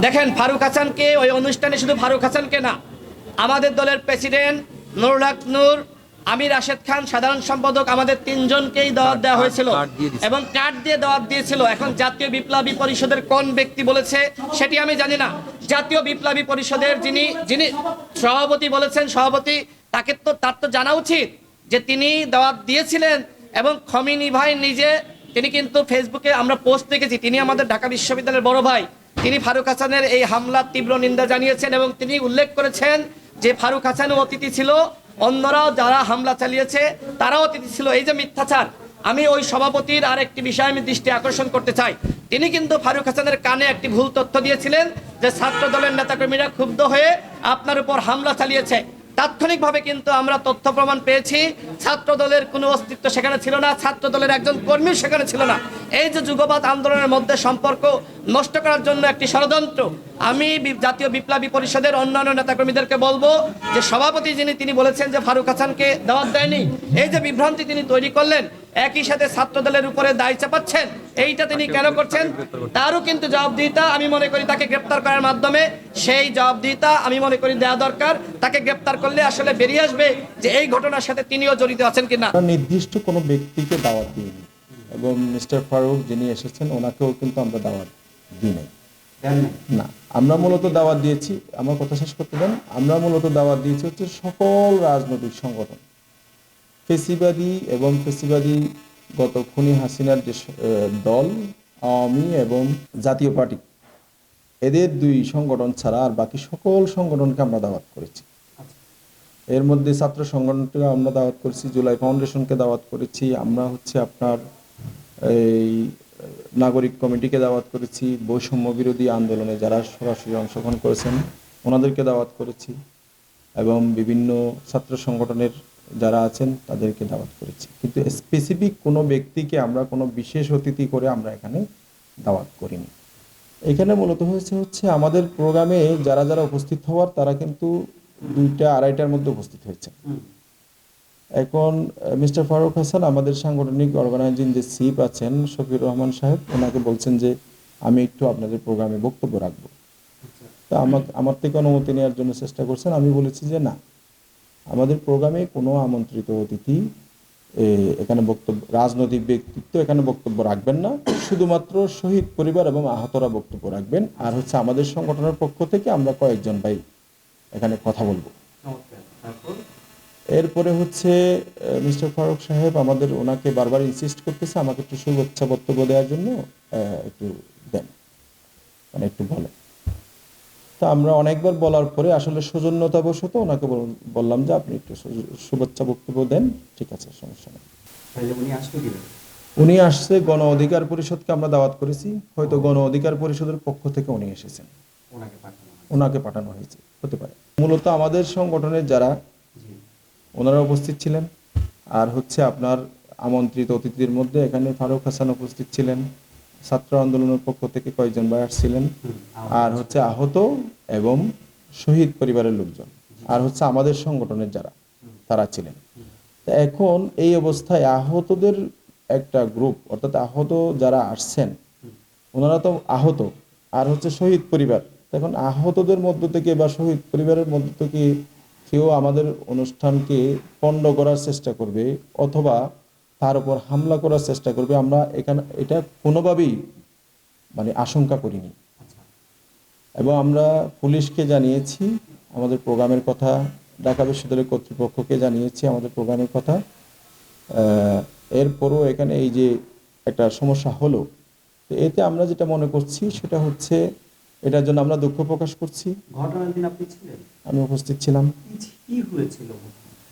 দেখেন ফারুক হাসানকে ওই অনুষ্ঠানে শুধু ফারুক হাসানকে না আমাদের দলের প্রেসিডেন্ট নুরুল হক নূর আমির রাশেদ খান সাধারণ সম্পাদক আমাদের তিনজনকেই দাওয়াত দেওয়া হয়েছিল এবং কার্ড দিয়ে দাওয়াত দিয়েছিল। এখন জাতীয় বিপ্লবী পরিষদের কোন ব্যক্তি বলেছে সেটি আমি জানি না। জাতীয় বিপ্লবী পরিষদের যিনি যিনি সভাপতি বলেছেন সভাপতি তাকে তো তার তো জানা উচিত যে তিনি দাওয়াত দিয়েছিলেন এবং খমিনি ভাই নিজে তিনি কিন্তু ফেসবুকে আমরা পোস্ট দেখেছি। তিনি আমাদের ঢাকা বিশ্ববিদ্যালয়ের বড় ভাই। তিনি ফারুক হাসানের এই হামলার তীব্র নিন্দা জানিয়েছেন এবং তিনি উল্লেখ করেছেন যে ফারুক হাসানও অতিথি ছিল। অন্যরাও যারা হামলা চালিয়েছে, তারাও অতিথি ছিল। এই যে মিথ্যাচার, আমি ওই সভাপতির আর একটি বিষয় আমি দৃষ্টি আকর্ষণ করতে চাই। তিনি কিন্তু ফারুক হাসানের কানে একটি ভুল তথ্য দিয়েছিলেন যে ছাত্র দলের নেতাকর্মীরা ক্ষুব্ধ হয়ে আপনার উপর হামলা চালিয়েছে। তাৎক্ষণিকভাবে কিন্তু আমরা তথ্য প্রমাণ পেয়েছি। ছাত্র দলের কোনো অস্তিত্ব সেখানে ছিল না ছাত্র দলের একজন কর্মী সেখানে ছিল না। এই যে যুগবাদ আন্দোলনের মধ্যে সম্পর্ক নষ্ট করার জন্য একটি ষড়যন্ত্র, আমি জাতীয় বিপ্লবী পরিষদের অন্যান্য নেতাকর্মীদেরকে বলব যে সভাপতি যিনি, তিনি বলেছেন যে ফারুক হাসানকে দাওয়াত দেয়নি। এই যে বিভ্রান্তি তিনি তৈরি করলেন একই সাথে ছাত্র দলের উপরে দায় চাপাচ্ছেন। এইটা তিনি কেন করছেন? তারও কিন্তু জবাবদিহিতা আমি মনে করি তাকে গ্রেপ্তার করার মাধ্যমে সেই জবাবদিহিতা আমি মনে করি দেওয়া দরকার। তাকে গ্রেপ্তার করলে আসলে বেরিয়ে আসবে যে এই ঘটনার সাথে তিনিও জড়িত আছেন কিনা। নির্দিষ্ট কোনো ব্যক্তিকে দাওয়াত দিইনি এবং মিস্টার ফারুক যিনি এসেছেন ওনাকেও কিন্তু আমরা দাওয়াত দিই নাই? না আমরা মূলত দাওয়াত দিয়েছি আমার কথা শেষ করতে দেন। আমরা মূলত দাওয়াত দিয়েছি হচ্ছে সকল রাজনৈতিক সংগঠন। ফেসিবাদী এবং ফেসিবাদী গত খুনি হাসিনার যে দল, আওয়ামী এবং জাতীয় পার্টি, এদের দুই সংগঠন ছাড়া আর বাকি সকল সংগঠনকে আমরা দাওয়াত করেছি। এর মধ্যে ছাত্র সংগঠনকে আমরা দাওয়াত করেছি, জুলাই ফাউন্ডেশনকে দাওয়াত করেছি, আমরা হচ্ছে আপনার এই নাগরিক কমিটিকে দাওয়াত করেছি, বৈষম্য বিরোধী আন্দোলনে যারা সরাসরি অংশগ্রহণ করেছেন, ওনাদেরকে দাওয়াত করেছি এবং বিভিন্ন ছাত্র সংগঠনের যারা আছেন তাদেরকে দাওয়াত করেছি। কিন্তু স্পেসিফিক কোনো ব্যক্তিকে আমরা কোনো বিশেষ অতিথি করে আমরা এখানে দাওয়াত করিনি। এখানে মূলত হয়েছে হচ্ছে আমাদের প্রোগ্রামে যারা যারা উপস্থিত হওয়ার তারা কিন্তু দুইটা আড়াইটার মধ্যে উপস্থিত হয়েছে। এখন মিস্টার ফারুক হাসান আমাদের সাংগঠনিক অর্গানাইজিং যে সিপ আছেন শফিউর রহমান সাহেব ওনাকে বলছেন যে আমি একটু আপনাদের প্রোগ্রামে বক্তব্য রাখব। তা আমাকে আমার থেকে অনুমতি নেওয়ার জন্য চেষ্টা করছেন। আমি বলেছি যে না। আমাদের প্রোগ্রামে কোনো আমন্ত্রিত অতিথি এখানে বক্তব্য রাজনৈতিক ব্যক্তিত্ব এখানে বক্তব্য রাখবেন না শুধুমাত্র শহীদ পরিবার এবং আহতরা বক্তব্য রাখবেন। আর হচ্ছে আমাদের সংগঠনের পক্ষ থেকে আমরা কয়েকজন ভাই এখানে কথা বলব। এরপরে হচ্ছে মিস্টার ফারুক সাহেব আমাদের ওনাকে বারবার ইনসিস্ট করতেছে আমাকে একটু শুভেচ্ছা বক্তব্য দেওয়ার জন্য একটু দেন মানে একটু বলেন। তা আমরা অনেকবার বলার পরে আসলে সৌজন্যতাবশত ওনাকে বললাম যে আপনি একটু শুভেচ্ছা বক্তব্য দেন। ঠিক আছে সমস্যা নেই। উনি আসছে গণ অধিকার পরিষদকে আমরা দাওয়াত করেছি। হয়তো গণ অধিকার পরিষদের পক্ষ থেকে উনি এসেছেন। ওনাকে পাঠানো হয়েছে। হতে পারে। মূলত আমাদের সংগঠনের যারা ওনারা উপস্থিত ছিলেন। আর হচ্ছে আপনার আমন্ত্রিত অতিথিদের মধ্যে এখানে ফারুক হাসান উপস্থিত ছিলেন। ছাত্র আন্দোলনের পক্ষ থেকে কয়েকজন আসছিলেন। হুম, আর হচ্ছে আহত এবং শহীদ পরিবারের লোকজন। আর হচ্ছে আমাদের সংগঠনের যারা তারা ছিলেন। তা এখন এই অবস্থায় আহতদের একটা গ্রুপ অর্থাৎ আহত যারা আসছেন ওনারা তো আহত আর হচ্ছে শহীদ পরিবার। এখন আহতদের মধ্য থেকে বা শহীদ পরিবারের মধ্য থেকে কেউ আমাদের অনুষ্ঠানকে পণ্ড করার চেষ্টা করবে অথবা তার উপর হামলা করার চেষ্টা করবে আমরা এখানে এটা কোনোভাবেই মানে আশঙ্কা করিনি। এবং আমরা পুলিশকে জানিয়েছি আমাদের প্রোগ্রামের কথা ঢাকা বিশ্ববিদ্যালয় কর্তৃপক্ষকে জানিয়েছি আমাদের প্রোগ্রামের কথা। এরপরও এখানে এই যে একটা সমস্যা হলো তো এতে আমরা যেটা মনে করছি সেটা হচ্ছে এটার জন্য আমরা দুঃখ প্রকাশ করছি। ঘটনার দিন আপনি ছিলেন? আমি উপস্থিত ছিলাম। কি- কি হয়েছিল?